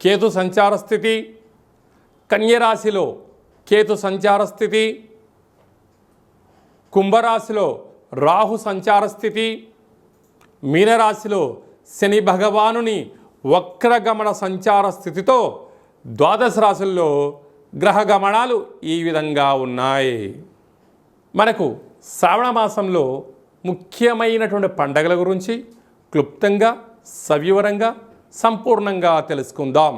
కేతు సంచార స్థితి కన్యరాశిలో కేతు సంచార స్థితి కుంభరాశిలో రాహు సంచార స్థితి మీనరాశిలో శని భగవానుని వక్రగమన సంచార స్థితితో ద్వాదశ రాశుల్లో గ్రహ గమనాలు ఈ విధంగా ఉన్నాయి. మనకు శ్రావణ మాసంలో ముఖ్యమైనటువంటి పండగల గురించి క్లుప్తంగా సవివరంగా సంపూర్ణంగా తెలుసుకుందాం.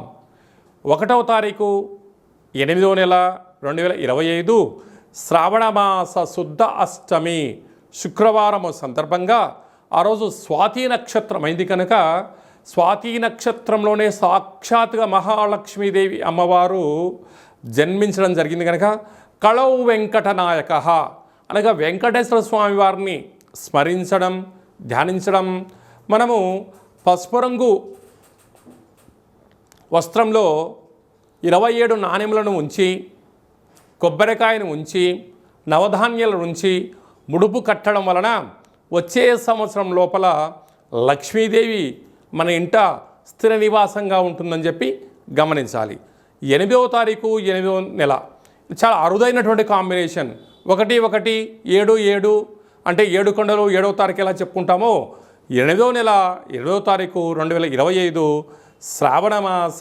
ఒకటవ తారీఖు ఎనిమిదవ నెల రెండు వేల ఇరవై ఐదు శ్రావణ మాస శుద్ధ అష్టమి శుక్రవారము సందర్భంగా ఆ రోజు స్వాతి నక్షత్రం అయింది కనుక స్వాతి నక్షత్రంలోనే సాక్షాత్గా మహాలక్ష్మీదేవి అమ్మవారు జన్మించడం జరిగింది కనుక కళౌ వెంకటనాయక అనగా వెంకటేశ్వర స్వామి వారిని స్మరించడం ధ్యానించడం మనము పసుపు రంగు వస్త్రంలో ఇరవై ఏడు నాణెములను ఉంచి కొబ్బరికాయను ఉంచి నవధాన్యాల ఉంచి ముడుపు కట్టడం వలన వచ్చే సంవత్సరం లోపల లక్ష్మీదేవి మన ఇంట స్థిర నివాసంగా ఉంటుందని చెప్పి గమనించాలి. ఎనిమిదవ తారీఖు ఎనిమిదవ నెల. చాలా అరుదైనటువంటి కాంబినేషన్. ఒకటి ఒకటి ఏడు ఏడు అంటే ఏడు కొండలు ఏడవ తారీఖు ఎలా చెప్పుకుంటామో ఎనిమిదవ నెల ఎనిమిదవ తారీఖు రెండు వేల ఇరవై ఐదు శ్రావణమాస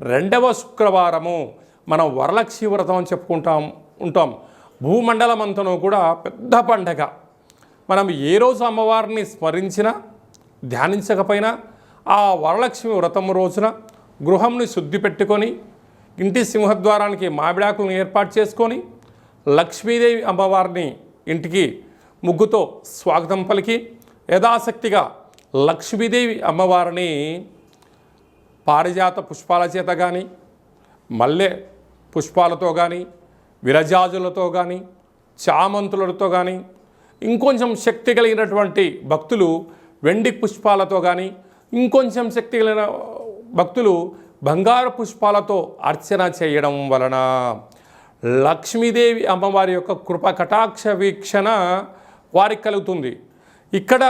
రెండవ శుక్రవారము. మనం వరలక్ష్మి వ్రతం అని చెప్పుకుంటాం ఉంటాం. భూమండలం అంతను కూడా పెద్ద పండగ. మనం ఏ రోజు అమ్మవారిని స్మరించినా ధ్యానించకపోయినా ఆ వరలక్ష్మి వ్రతం రోజున గృహంని శుద్ధి పెట్టుకొని ఇంటి సింహద్వారానికి మామిడాకులను ఏర్పాటు చేసుకొని లక్ష్మీదేవి అమ్మవారిని ఇంటికి ముగ్గుతో స్వాగతం పలికి యథాశక్తిగా లక్ష్మీదేవి అమ్మవారిని పారిజాత పుష్పాల చేత కానీ మల్లె పుష్పాలతో కానీ విరజాజులతో కానీ చామంతులతో కానీ ఇంకొంచెం శక్తి కలిగినటువంటి భక్తులు వెండి పుష్పాలతో కానీ ఇంకొంచెం శక్తి కలిగిన భక్తులు బంగారు పుష్పాలతో అర్చన చేయడం వలన లక్ష్మీదేవి అమ్మవారి యొక్క కృప కటాక్ష వీక్షణ వారికి కలుగుతుంది. ఇక్కడ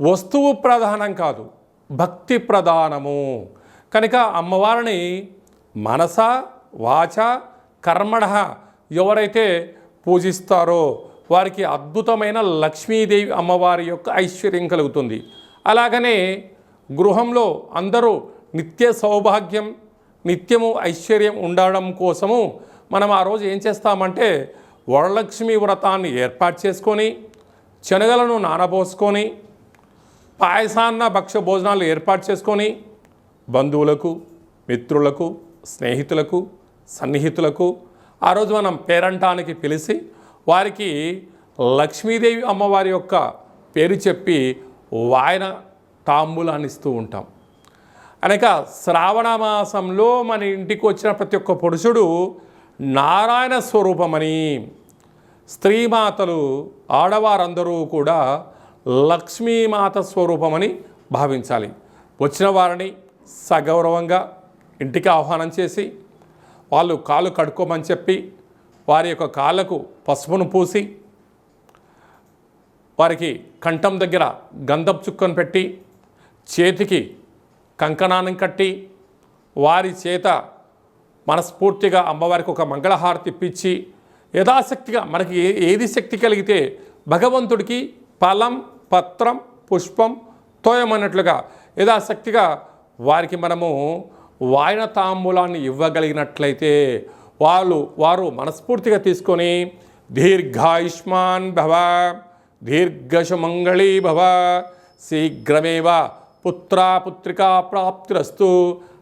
వస్తువు ప్రధానం కాదు. భక్తి ప్రధానము. కనుక అమ్మవారిని మనస వాచ కర్మణ ఎవరైతే పూజిస్తారో వారికి అద్భుతమైన లక్ష్మీదేవి అమ్మవారి యొక్క ఐశ్వర్యం కలుగుతుంది. అలాగనే గృహంలో అందరూ నిత్య సౌభాగ్యం నిత్యము ఐశ్వర్యం ఉండడం కోసము మనం ఆ రోజు ఏం చేస్తామంటే వరలక్ష్మి వ్రతాన్ని ఏర్పాటు చేసుకొని శనగలను నానబోసుకొని పాయసాన్న భక్ష భోజనాలు ఏర్పాటు చేసుకొని బంధువులకు మిత్రులకు స్నేహితులకు సన్నిహితులకు ఆ రోజు మనం పేరంటానికి పిలిచి వారికి లక్ష్మీదేవి అమ్మవారి యొక్క పేరు చెప్పి వాయన తాంబూలాన్ని ఇస్తూ ఉంటాం. అనక శ్రావణ మాసంలో మన ఇంటికి వచ్చిన ప్రతి ఒక్క పురుషుడు నారాయణ స్వరూపమని స్త్రీమాతలు ఆడవారందరూ కూడా లక్ష్మీమాత స్వరూపమని భావించాలి. వచ్చిన వారిని సగౌరవంగా ఇంటికి ఆహ్వానం చేసి వాళ్ళు కాలు కడుక్కోమని చెప్పి వారి యొక్క కాళ్ళకు పసుపును పూసి వారికి కంఠం దగ్గర గంధపు చుక్కను పెట్టి చేతికి కంకణానం కట్టి వారి చేత మనస్ఫూర్తిగా అమ్మవారికి ఒక మంగళహారతి ఇప్పించి యథాశక్తిగా మనకి ఏ ఏది శక్తి కలిగితే భగవంతుడికి ఫలం పత్రం పుష్పం తోయమన్నట్లుగా యథాశక్తిగా వారికి మనము వాయన తాంబూలాన్ని ఇవ్వగలిగినట్లయితే వాళ్ళు వారు మనస్ఫూర్తిగా తీసుకొని దీర్ఘాయుష్మాన్ భవ దీర్ఘశమంగళీ భవ శీఘ్రమేవ పుత్రా పుత్రికా ప్రాప్తిరస్తు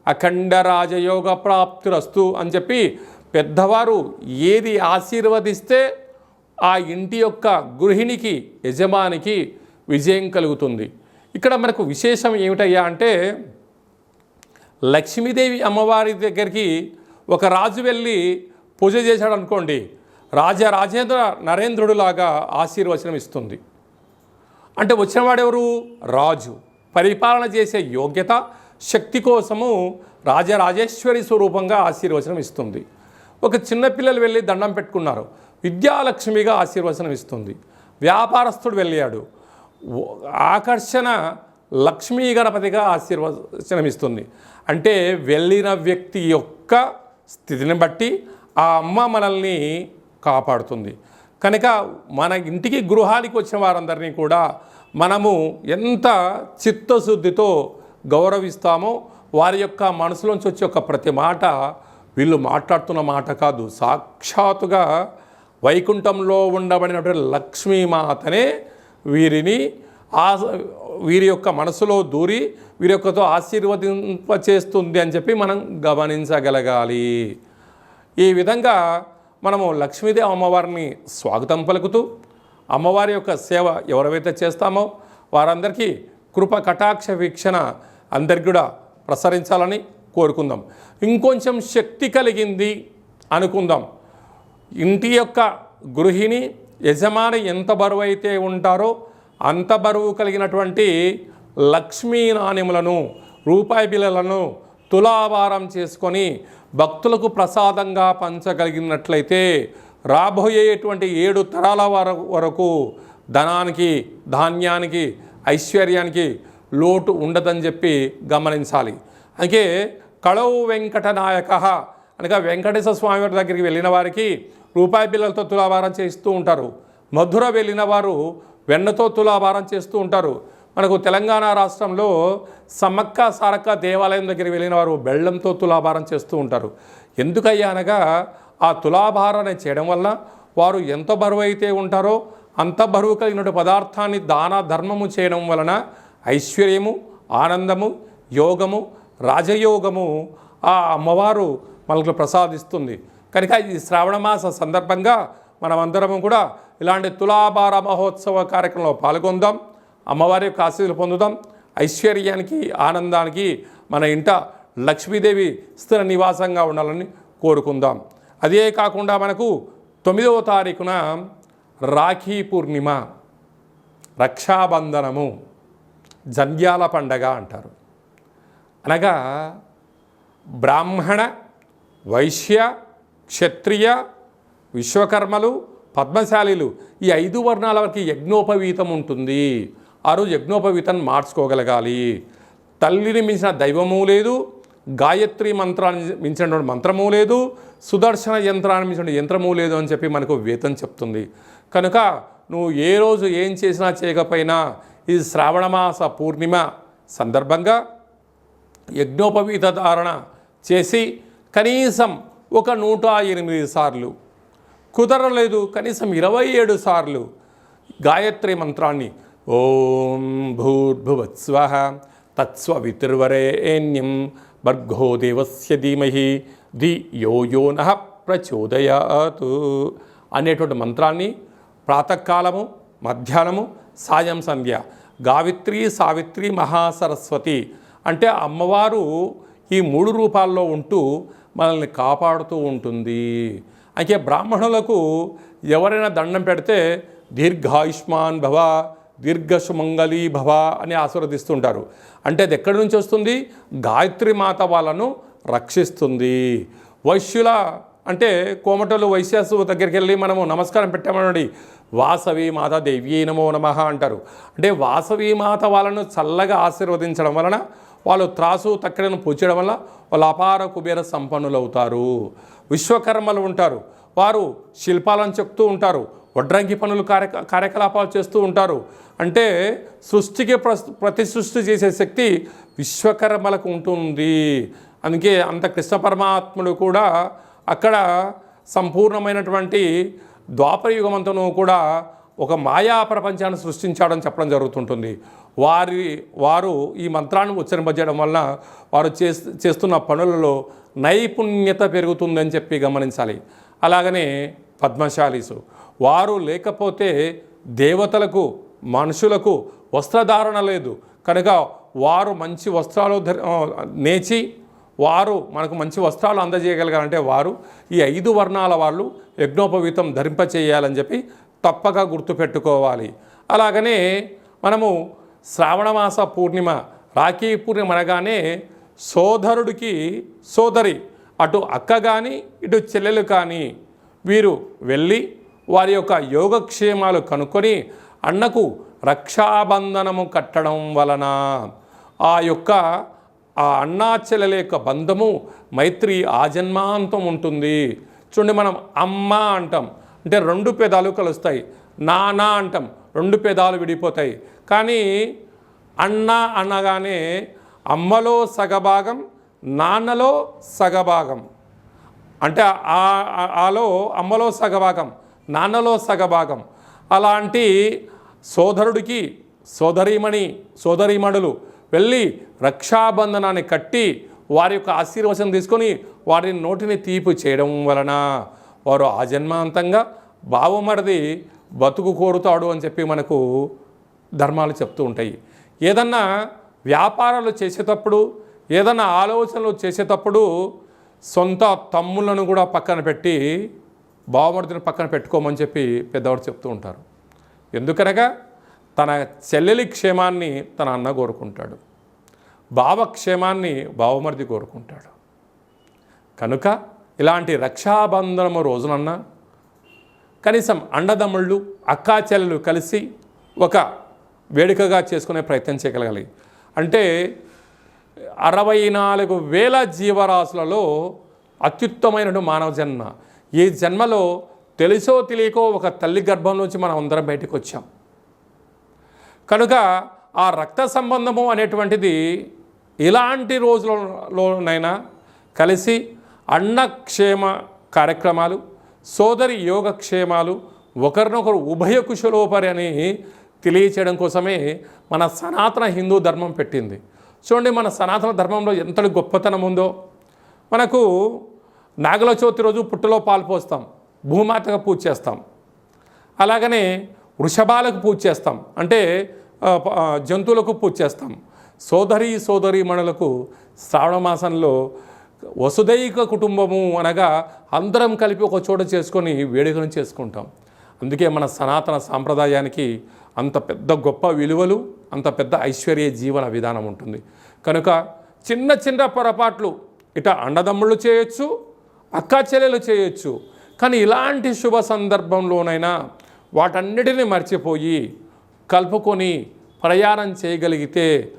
అఖండ రాజయోగ ప్రాప్తిరస్తు అని చెప్పి పెద్దవారు ఏది ఆశీర్వదిస్తే ఆ ఇంటి యొక్క గృహిణికి యజమానికి విజయం కలుగుతుంది. ఇక్కడ మనకు విశేషం ఏమిటయ్యా అంటే లక్ష్మీదేవి అమ్మవారి దగ్గరికి ఒక రాజు వెళ్ళి పూజ చేశాడు అనుకోండి రాజా రాజేంద్ర నరేంద్రుడిలాగా ఆశీర్వచనం ఇస్తుంది. అంటే వచ్చినవాడెవరు? రాజు. పరిపాలన చేసే యోగ్యత శక్తి కోసము రాజరాజేశ్వరి స్వరూపంగా ఆశీర్వచనం ఇస్తుంది. ఒక చిన్నపిల్లలు వెళ్ళి దండం పెట్టుకున్నారు. విద్యాలక్ష్మిగా ఆశీర్వచనం ఇస్తుంది వ్యాపారస్తుడు వెళ్ళాడు ఆకర్షణ లక్ష్మీ గణపతిగా ఆశీర్వచనం ఇస్తుంది అంటే వెళ్ళిన వ్యక్తి యొక్క స్థితిని బట్టి ఆ అమ్మ మనల్ని కాపాడుతుంది. కనుక మన ఇంటికి గృహానికి వచ్చిన వారందరినీ కూడా మనము ఎంత చిత్తశుద్ధితో గౌరవిస్తామో వారి యొక్క మనసులోంచి వచ్చే ఒక ప్రతి మాట వీళ్ళు మాట్లాడుతున్న మాట కాదు సాక్షాత్తుగా వైకుంఠంలో ఉండబడినటువంటి లక్ష్మీమాతనే వీరిని ఆ వీరి యొక్క మనసులో దూరి వీరి యొక్కతో ఆశీర్వదింపచేస్తుంది అని చెప్పి మనం గమనించగలగాలి. ఈ విధంగా మనము లక్ష్మీదేవి అమ్మవారిని స్వాగతం పలుకుతూ అమ్మవారి యొక్క సేవ ఎవరైతే చేస్తామో వారందరికీ కృప కటాక్ష వీక్షణ అందరికి కూడా ప్రసరించాలని కోరుకుందాం. ఇంకొంచెం శక్తి కలిగింది అనుకుందాం. ఇంటి యొక్క గృహిణి యజమాని ఎంత బరువు అయితే ఉంటారో అంత బరువు కలిగినటువంటి లక్ష్మీ నాణ్యములను రూపాయి బిళ్ళలను తులాభారం చేసుకొని భక్తులకు ప్రసాదంగా పంచగలిగినట్లయితే రాబోయేటువంటి ఏడు తరాల వరకు ధనానికి ధాన్యానికి ఐశ్వర్యానికి లోటు ఉండదని చెప్పి గమనించాలి. అందుకే కళవు వెంకట నాయక అనగా వెంకటేశ్వర స్వామి వారి దగ్గరికి వెళ్ళిన వారికి రూపాయి బిల్లలతో తులాభారం చేస్తూ ఉంటారు. మధుర వెళ్ళిన వారు వెన్నతో తులాభారం చేస్తూ ఉంటారు. మనకు తెలంగాణ రాష్ట్రంలో సమ్మక్క సారక్క దేవాలయం దగ్గరికి వెళ్ళిన వారు బెల్లంతో తులాభారం చేస్తూ ఉంటారు. ఎందుకయ్యా అనగా ఆ తులాభారాన్ని చేయడం వల్ల వారు ఎంత బరువు అయితే ఉంటారో అంత బరువు కలిగిన పదార్థాన్ని దాన ధర్మము చేయడం వలన ఐశ్వర్యము ఆనందము యోగము రాజయోగము ఆ అమ్మవారు మనకు ప్రసాదిస్తుంది. కనుక ఈ శ్రావణ మాస సందర్భంగా మనమందరము కూడా ఇలాంటి తులాభార మహోత్సవ కార్యక్రమంలో పాల్గొందాం. అమ్మవారి యొక్క ఆశీస్సులు పొందుదాం. ఐశ్వర్యానికి ఆనందానికి మన ఇంట లక్ష్మీదేవి స్థిర నివాసంగా ఉండాలని కోరుకుందాం. అదే కాకుండా మనకు తొమ్మిదవ తారీఖున రాఖీ పూర్ణిమ రక్షాబంధనము జంధ్యాల పండగ అంటారు. అనగా బ్రాహ్మణ వైశ్య క్షత్రియ విశ్వకర్మలు పద్మశాలీలు ఈ ఐదు వర్ణాల వరకు యజ్ఞోపవీతం ఉంటుంది. ఆ రోజు యజ్ఞోపవీతం మార్చుకోగలగాలి. తల్లిని మించిన దైవము లేదు గాయత్రి మంత్రాన్ని మించినటువంటి మంత్రము లేదు సుదర్శన యంత్రాన్ని మించిన యంత్రము లేదు అని చెప్పి మనకు వేతం చెప్తుంది. కనుక నువ్వు ఏ రోజు ఏం చేసినా చేయకపోయినా ఇది శ్రావణమాస పూర్ణిమ సందర్భంగా యజ్ఞోపవీత ధారణ చేసి కనీసం ఒక నూట ఎనిమిది సార్లు. కుదరలేదు కనీసం ఇరవై ఏడు సార్లు. గాయత్రి మంత్రాన్ని ఓం భూర్భువత్స్వ తత్స్వవితుర్వరేణ్యం భర్గో దేవస్య ధీమహి ది యో యో నః ప్రచోదయాత్ అనేటువంటి మంత్రాన్ని ప్రాతకాలము మధ్యాహ్నము సాయం సంధ్య గావిత్రి సావిత్రి మహాసరస్వతి అంటే అమ్మవారు ఈ మూడు రూపాల్లో ఉంటూ మనల్ని కాపాడుతూ ఉంటుంది. అయితే బ్రాహ్మణులకు ఎవరైనా దండం పెడితే దీర్ఘాయుష్మాన్ భవ దీర్ఘసుమంగళీ భవ అని ఆశీర్వదిస్తుంటారు. అంటే అది ఎక్కడి నుంచి వస్తుంది? గాయత్రి మాత వాళ్ళను రక్షిస్తుంది. వైశ్యుల అంటే కోమటలు వైశ్యాసు దగ్గరికి వెళ్ళి మనము నమస్కారం పెట్టామనండి వాసవి మాత దేవ్యై నమో నమ అంటారు. అంటే వాసవి మాత వాళ్ళను చల్లగా ఆశీర్వదించడం వలన వాళ్ళు త్రాసు తక్కడను పూచడం వల్ల వాళ్ళు అపార కుబేర సంపన్నులు అవుతారు విశ్వకర్మలు ఉంటారు. వారు శిల్పాలను చెప్తూ ఉంటారు. వడ్రంగి పనులు కార్య కార్యకలాపాలు చేస్తూ ఉంటారు. అంటే సృష్టికి ప్రస్- ప్రతి సృష్టి చేసే శక్తి విశ్వకర్మలకు ఉంటుంది. అందుకే అంత కృష్ణ పరమాత్ముడు కూడా అక్కడ సంపూర్ణమైనటువంటి ద్వాపర యుగమంతను కూడా ఒక మాయా ప్రపంచాన్ని సృష్టించాడని చెప్పడం జరుగుతుంటుంది. వారి వారు ఈ మంత్రాన్ని ఉచ్చరింపజేయడం వలన వారు చేస్ చేస్తున్న పనులలో నైపుణ్యత పెరుగుతుందని చెప్పి గమనించాలి. అలాగనే పద్మశాలీసు వారు లేకపోతే దేవతలకు మనుషులకు వస్త్రధారణ లేదు. కనుక వారు మంచి వస్త్రాలు నేచి వారు మనకు మంచి వస్త్రాలు అందజేయగలగాలంటే వారు ఈ ఐదు వర్ణాల వాళ్ళు యజ్ఞోపవీతం ధరింపచేయాలని చెప్పి తప్పక గుర్తుపెట్టుకోవాలి. అలాగనే మనము శ్రావణమాస పూర్ణిమ రాఖీ పూర్ణిమ అనగానే సోదరుడికి సోదరి అటు అక్క కానీ ఇటు చెల్లెలు కానీ వీరు వెళ్ళి వారి యొక్క యోగక్షేమాలు కనుక్కొని అన్నకు రక్షాబంధనము కట్టడం వలన ఆ యొక్క ఆ అన్నా చెల్లెల యొక్క బంధము మైత్రి ఆజన్మాంతం ఉంటుంది. చూడండి మనం అమ్మ అంటాం. అంటే రెండు పెదాలు కలుస్తాయి. నానా అంటాం. రెండు పెదాలు విడిపోతాయి. కానీ అన్న అనగానే అమ్మలో సగభాగం నాన్నలో సగభాగం. అంటే ఆ- ఆలో అమ్మలో సగభాగం నాన్నలో సగభాగం. అలాంటి సోదరుడికి సోదరీమణి సోదరీమణులు వెళ్ళి రక్షాబంధనాన్ని కట్టి వారి యొక్క ఆశీర్వచనం తీసుకొని వారి నోటిని తీపి చేయడం వలన వారు ఆజన్మాంతంగా బావమరిది బతుకు కోరుతాడు అని చెప్పి మనకు ధర్మాలు చెప్తూ ఉంటాయి. ఏదన్నా వ్యాపారాలు చేసేటప్పుడు ఏదన్నా ఆలోచనలు చేసేటప్పుడు సొంత తమ్ములను కూడా పక్కన పెట్టి బావమరిదిని పక్కన పెట్టుకోమని చెప్పి పెద్దవాడు చెప్తూ ఉంటారు. ఎందుకనగా తన చెల్లెలి క్షేమాన్ని తన అన్న కోరుకుంటాడు. బావ క్షేమాన్ని బావమరిది కోరుకుంటాడు. కనుక ఇలాంటి రక్షాబంధనము రోజునన్నా కనీసం అండదమ్ముళ్ళు అక్కాచెల్లెలు కలిసి ఒక వేడుకగా చేసుకునే ప్రయత్నం చేయగలగాలి. అంటే అరవై నాలుగు వేల జీవరాశులలో అత్యుత్తమైన మానవ జన్మ. ఈ జన్మలో తెలుసో తెలియకో ఒక తల్లి గర్భం నుంచి మనం అందరం బయటకు వచ్చాం. కనుక ఆ రక్త సంబంధము అనేటువంటిది ఇలాంటి రోజులలోనైనా కలిసి అన్నక్షేమ కార్యక్రమాలు సోదరి యోగక్షేమాలు ఒకరినొకరు ఉభయ కుశలోపరి అని తెలియచేయడం కోసమే మన సనాతన హిందూ ధర్మం పెట్టింది. చూడండి మన సనాతన ధర్మంలో ఎంతటి గొప్పతనం ఉందో. మనకు నాగల చవితి రోజు పుట్టలో పాలు పోస్తాం భూమాతగా పూజ చేస్తాం. అలాగనే వృషభాలకు పూజ చేస్తాం అంటే జంతువులకు పూజ చేస్తాం. సోదరి సోదరి మణులకు శ్రావణ మాసంలో వసుదైక కుటుంబము అనగా అందరం కలిపి ఒక చోట చేసుకొని వేడుకను చేసుకుంటాం. అందుకే మన సనాతన సాంప్రదాయానికి అంత పెద్ద గొప్ప విలువలు అంత పెద్ద ఐశ్వర్య జీవన విధానం ఉంటుంది. కనుక చిన్న చిన్న పొరపాట్లు ఇట అండదమ్ముళ్ళు చేయొచ్చు అక్కా చెల్లెలు చేయొచ్చు. కానీ ఇలాంటి శుభ సందర్భంలోనైనా వాటన్నిటిని మర్చిపోయి కలుపుకొని ప్రయాణం చేయగలిగితే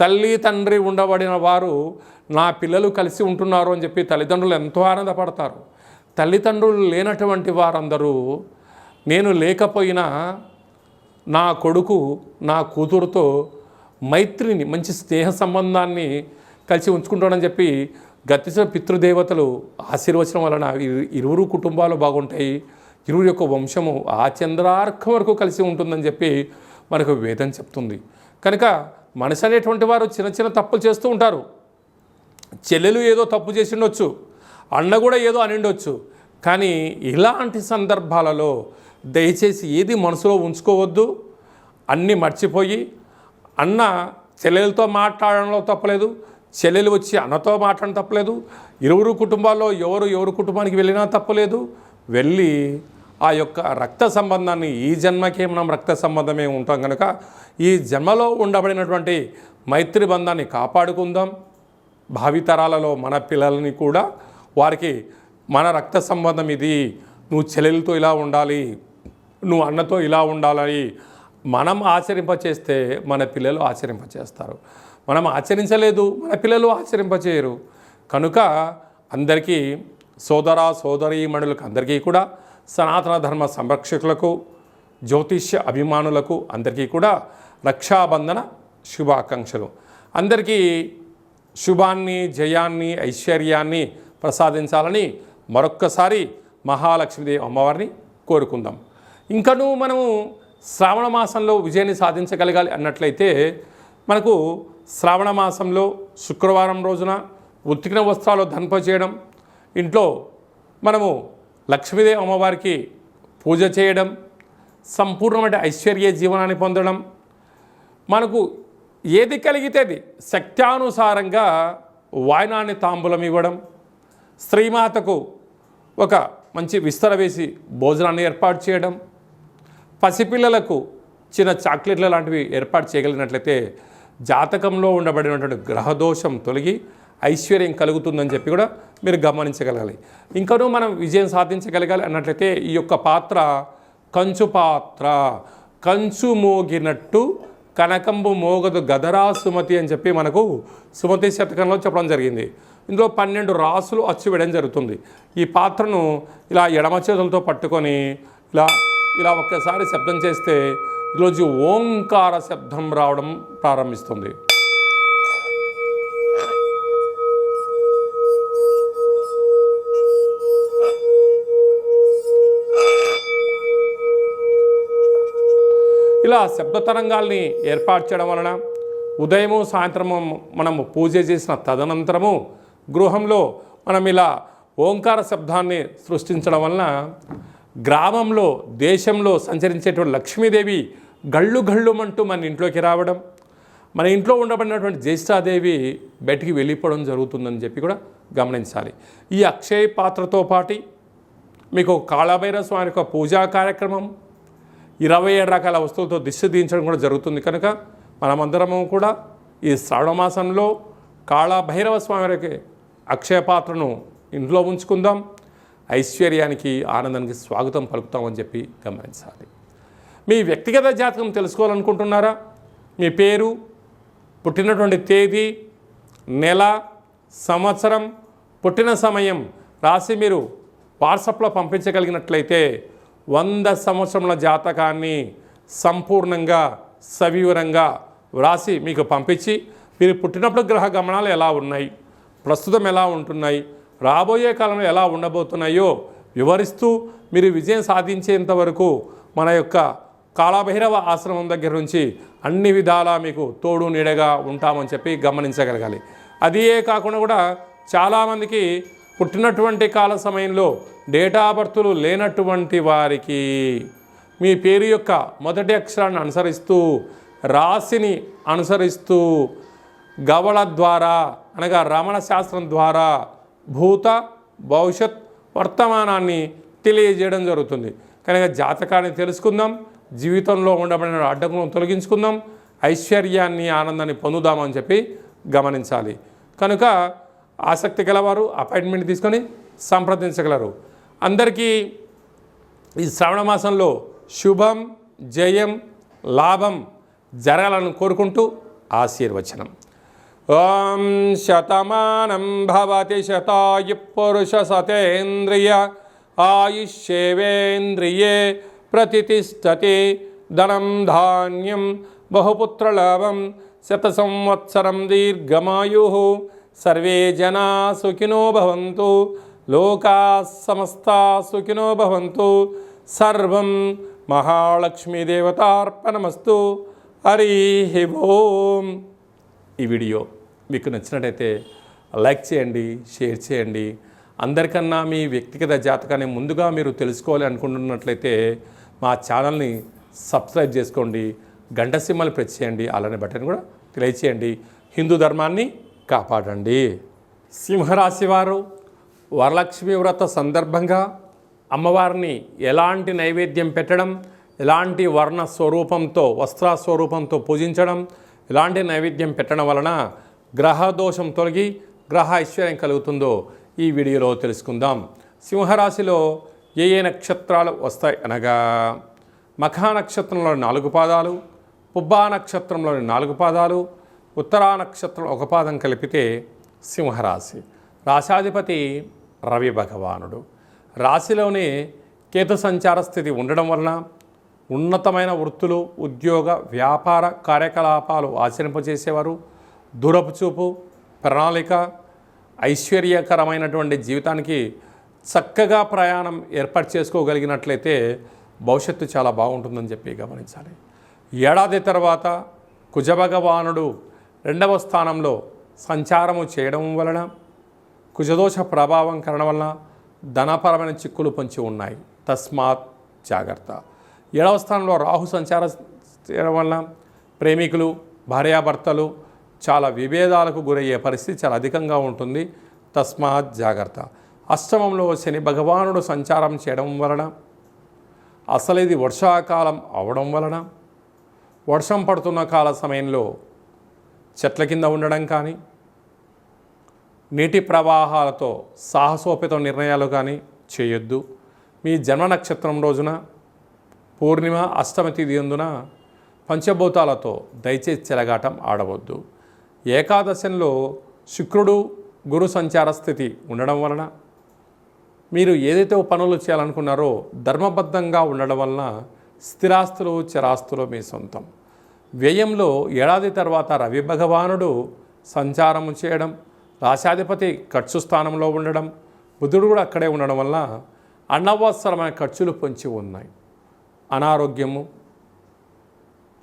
తల్లి తండ్రి ఉండబడిన వారు నా పిల్లలు కలిసి ఉంటున్నారు అని చెప్పి తల్లిదండ్రులు ఎంతో ఆనందపడతారు. తల్లిదండ్రులు లేనటువంటి వారందరూ నేను లేకపోయినా నా కొడుకు నా కూతురుతో మైత్రిని మంచి స్నేహ సంబంధాన్ని కలిసి ఉంచుకుంటాడని చెప్పి గతించిన పితృదేవతలు ఆశీర్వచనం వలన ఇరువురు కుటుంబాలు బాగుంటాయి. ఇరువురు యొక్క వంశము ఆ చంద్రార్క వరకు కలిసి ఉంటుందని చెప్పి మనకు వేదం చెప్తుంది. కనుక మనిషి అనేటువంటి వారు చిన్న చిన్న తప్పులు చేస్తూ ఉంటారు. చెల్లెలు ఏదో తప్పు చేసిండొచ్చు అన్న కూడా ఏదో అనిండొచ్చు కానీ ఇలాంటి సందర్భాలలో దయచేసి ఏది మనసులో ఉంచుకోవద్దు. అన్నీ మర్చిపోయి అన్న చెల్లెలతో మాట్లాడడంలో తప్పలేదు చెల్లెలు వచ్చి అన్నతో మాట్లాడడం తప్పలేదు ఇరువురు కుటుంబాల్లో ఎవరు ఎవరు కుటుంబానికి వెళ్ళినా తప్పలేదు వెళ్ళి ఆ యొక్క రక్త సంబంధాన్ని ఈ జన్మకే మనం రక్త సంబంధమే ఉంటాం కనుక ఈ జన్మలో ఉండబడినటువంటి మైత్రి బంధాన్ని కాపాడుకుందాం. భావితరాలలో మన పిల్లల్ని కూడా వారికి మన రక్త సంబంధం ఇది. నువ్వు చెల్లెలతో ఇలా ఉండాలి నువ్వు అన్నతో ఇలా ఉండాలని మనం ఆచరింపచేస్తే మన పిల్లలు ఆచరింపచేస్తారు. మనం ఆచరించలేదు మన పిల్లలు ఆచరింపచేయరు. కనుక అందరికీ సోదర సోదరీమణులకు అందరికీ కూడా సనాతన ధర్మ సంరక్షకులకు జ్యోతిష్య అభిమానులకు అందరికీ కూడా రక్షాబంధన శుభాకాంక్షలు. అందరికీ శుభాన్ని జయాన్ని ఐశ్వర్యాన్ని ప్రసాదించాలని మరొక్కసారి మహాలక్ష్మీదేవి అమ్మవారిని కోరుకుందాం. ఇంకనూ మనము శ్రావణ మాసంలో విజయాన్ని సాధించగలగాలి అన్నట్లయితే మనకు శ్రావణ మాసంలో శుక్రవారం రోజున ఉతికిన వస్త్రాలు ధన్ప చేయడం ఇంట్లో మనము లక్ష్మీదేవి అమ్మవారికి పూజ చేయడం సంపూర్ణమైన ఐశ్వర్య జీవనాన్ని పొందడం మనకు ఏది కలిగితే అది శక్త్యానుసారంగా వాయనాన్ని తాంబూలం ఇవ్వడం స్త్రీమాతకు ఒక మంచి విస్తర వేసి భోజనాన్ని ఏర్పాటు చేయడం పసిపిల్లలకు చిన్న చాక్లెట్ల లాంటివి ఏర్పాటు చేయగలిగినట్లయితే జాతకంలో ఉండబడినటువంటి గ్రహదోషం తొలగి ఐశ్వర్యం కలుగుతుందని చెప్పి కూడా మీరు గమనించగలగాలి. ఇంకనూ మనం విజయం సాధించగలగాలి అన్నట్లయితే ఈ యొక్క పాత్ర కంచు పాత్ర. కంచు మోగినట్టు కనకంబు మోగదు గదరా సుమతి అని చెప్పి మనకు సుమతి శతకంలో చెప్పడం జరిగింది. ఇందులో పన్నెండు రాసులు అచ్చు వేయడం జరుగుతుంది. ఈ పాత్రను ఇలా ఎడమ చేతులతో పట్టుకొని ఇలా ఇలా ఒక్కసారి శబ్దం చేస్తే ఈరోజు ఓంకార శబ్దం రావడం ప్రారంభిస్తుంది. ఇలా శబ్ద తరంగాల్ని ఏర్పాటు చేయడం వలన ఉదయము సాయంత్రము మనము పూజ చేసిన తదనంతరము గృహంలో మనం ఇలా ఓంకార శబ్దాన్ని సృష్టించడం వలన గ్రామంలో దేశంలో సంచరించేటువంటి లక్ష్మీదేవి గళ్ళు గళ్ళుమంటూ మన ఇంట్లోకి రావడం మన ఇంట్లో ఉండబడినటువంటి జ్యేష్ఠాదేవి బయటికి వెళ్ళిపోవడం జరుగుతుందని చెప్పి కూడా గమనించాలి. ఈ అక్షయ పాత్రతో పాటి మీకు కాళభైరవ స్వామి యొక్క పూజా కార్యక్రమం ఇరవై ఏడు రకాల వస్తువులతో దిష్టి దించడం కూడా జరుగుతుంది. కనుక మనమందరము కూడా ఈ శ్రావణమాసంలో కాళభైరవ స్వామి వారికి అక్షయ పాత్రను ఇంట్లో ఉంచుకుందాం. ఐశ్వర్యానికి ఆనందానికి స్వాగతం పలుకుతామని చెప్పి గమనించాలి. మీ వ్యక్తిగత జాతకం తెలుసుకోవాలనుకుంటున్నారా? మీ పేరు పుట్టినటువంటి తేదీ నెల సంవత్సరం పుట్టిన సమయం రాసి మీరు వాట్సాప్లో పంపించగలిగినట్లయితే వంద సంవత్సరముల జాతకాన్ని సంపూర్ణంగా సవివరంగా వ్రాసి మీకు పంపించి మీరు పుట్టినప్పుడు గ్రహ గమనాలు ఎలా ఉన్నాయి ప్రస్తుతం ఎలా ఉంటున్నాయి రాబోయే కాలంలో ఎలా ఉండబోతున్నాయో వివరిస్తూ మీరు విజయం సాధించేంత వరకు మన యొక్క కాళభైరవ ఆశ్రమం దగ్గర నుంచి అన్ని విధాలా మీకు తోడు నీడగా ఉంటామని చెప్పి గమనించగలగాలి. అదే కాకుండా కూడా చాలామందికి పుట్టినటువంటి కాల సమయంలో డేటా బర్తులు లేనటువంటి వారికి మీ పేరు యొక్క మొదటి అక్షరాన్ని అనుసరిస్తూ రాశిని అనుసరిస్తూ గవళ ద్వారా అనగా రమణ శాస్త్రం ద్వారా భూత భవిష్యత్ వర్తమానాన్ని తెలియజేయడం జరుగుతుంది. కనుక జాతకాన్ని తెలుసుకుందాం జీవితంలో ఉండబడిన అడ్డంకులను తొలగించుకుందాం ఐశ్వర్యాన్ని ఆనందాన్ని పొందుదామని చెప్పి గమనించాలి. కనుక ఆసక్తి గలవారు అపాయింట్మెంట్ తీసుకొని సంప్రదించగలరు. అందరికీ ఈ శ్రావణ మాసంలో శుభం జయం లాభం జరగాలని కోరుకుంటూ ఆశీర్వచనం. ఓం శతమానం భవతి శతాయు పురుష సతేంద్రియ ఆయుష్యేవేంద్రియే ప్రతిష్టతి ధనం ధాన్యం బహుపుత్రలాభం శత సంవత్సరం దీర్ఘమాయు. సర్వే జనా సుఖినో భవంతు. లోకా సమస్తా సుఖినో భవంతు. సర్వం మహాలక్ష్మీదేవతార్పణమస్తు. హరి ఓం. ఈ వీడియో మీకు నచ్చినట్టయితే లైక్ చేయండి షేర్ చేయండి. అందరికన్నా మీ వ్యక్తిగత జాతకాన్ని ముందుగా మీరు తెలుసుకోవాలి అనుకుంటున్నట్లయితే మా ఛానల్ని సబ్స్క్రైబ్ చేసుకోండి గంట సింహలు ప్రెస్ చేయండి అలానే బటన్ కూడా తెలియచేయండి హిందూ ధర్మాన్ని కాపాడండి. సింహరాశి వారు వరలక్ష్మి వ్రత సందర్భంగా అమ్మవారిని ఎలాంటి నైవేద్యం పెట్టడం ఎలాంటి వర్ణ స్వరూపంతో వస్త్ర స్వరూపంతో పూజించడం ఎలాంటి నైవేద్యం పెట్టడం వలన గ్రహ దోషం తొలగి గ్రహ ఐశ్వర్యం కలుగుతుందో ఈ వీడియోలో తెలుసుకుందాం. సింహరాశిలో ఏ ఏ నక్షత్రాలు వస్తాయి అనగా మఖా నక్షత్రంలోని నాలుగు పాదాలు పుబ్బా నక్షత్రంలోని నాలుగు పాదాలు ఉత్తరా నక్షత్రం ఒక పాదం కలిపితే సింహరాశి. రాశాధిపతి రవి భగవానుడు. రాశిలోనే కేతు సంచార స్థితి ఉండడం వలన ఉన్నతమైన వృత్తులు ఉద్యోగ వ్యాపార కార్యకలాపాలు ఆచరింపజేసేవారు దూరపు చూపు ప్రణాళిక ఐశ్వర్యకరమైనటువంటి జీవితానికి చక్కగా ప్రయాణం ఏర్పాటు చేసుకోగలిగినట్లయితే భవిష్యత్తు చాలా బాగుంటుందని చెప్పి గమనించాలి. ఏడాది తర్వాత కుజభగవానుడు రెండవ స్థానంలో సంచారము చేయడం వలన కుజదోష ప్రభావం కారణం వలన ధనపరమైన చిక్కులు పొంచి ఉన్నాయి. తస్మాత్ జాగ్రత్త. ఏడవ స్థానంలో రాహు సంచారం చేయడం వలన ప్రేమికులు భార్యాభర్తలు చాలా విభేదాలకు గురయ్యే పరిస్థితి చాలా అధికంగా ఉంటుంది. తస్మాత్ జాగ్రత్త. అష్టమంలో శని భగవానుడు సంచారం చేయడం వలన అసలు ఇది వర్షాకాలం అవడం వలన వర్షం పడుతున్న కాల సమయంలో చెట్ల కింద ఉండడం కానీ నీటి ప్రవాహాలతో సాహసోపేత నిర్ణయాలు కానీ చేయొద్దు. మీ జన్మ నక్షత్రం రోజున పూర్ణిమ అష్టమి తిథి అందున పంచభూతాలతో దయచేసి చెలగాటం ఆడవద్దు. ఏకాదశంలో శుక్రుడు గురు సంచార స్థితి ఉండడం వలన మీరు ఏదైతే పనులు చేయాలనుకున్నారో ధర్మబద్ధంగా ఉండడం వలన స్థిరాస్తులు చరాస్తులు మీ సొంతం. వ్యయంలో ఏడాది తర్వాత రవి భగవానుడు సంచారము చేయడం రాశాధిపతి ఖర్చు స్థానంలో ఉండడం బుధుడు కూడా అక్కడే ఉండడం వల్ల అనవసరమైన ఖర్చులు పొంచి ఉన్నాయి. అనారోగ్యము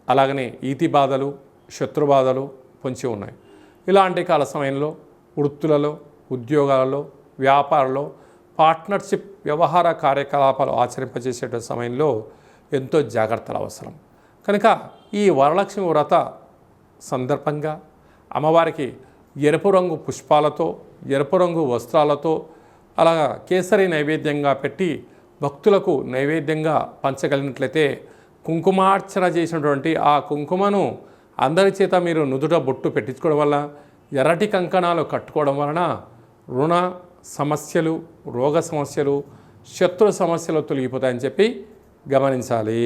అలాగనే ఈతి బాధలు శత్రు బాధలు పొంచి ఉన్నాయి. ఇలాంటి కాల సమయంలో వృత్తులలో ఉద్యోగాలలో వ్యాపారంలో పార్ట్నర్షిప్ వ్యవహార కార్యకలాపాలు ఆచరింపజేసేటువంటి సమయంలో ఎంతో జాగ్రత్తలు అవసరం. కనుక ఈ వరలక్ష్మి వ్రత సందర్భంగా అమ్మవారికి ఎరుపు రంగు పుష్పాలతో ఎరుపు రంగు వస్త్రాలతో అలాగా కేసరి నైవేద్యంగా పెట్టి భక్తులకు నైవేద్యంగా పంచగలిగినట్లయితే కుంకుమార్చన చేసినటువంటి ఆ కుంకుమను అందరి చేత మీరు నుదుట బొట్టు పెట్టించుకోవడం వల్ల ఎర్రటి కంకణాలు కట్టుకోవడం వలన రుణ సమస్యలు రోగ సమస్యలు శత్రు సమస్యలు తొలగిపోతాయని చెప్పి గమనించాలి.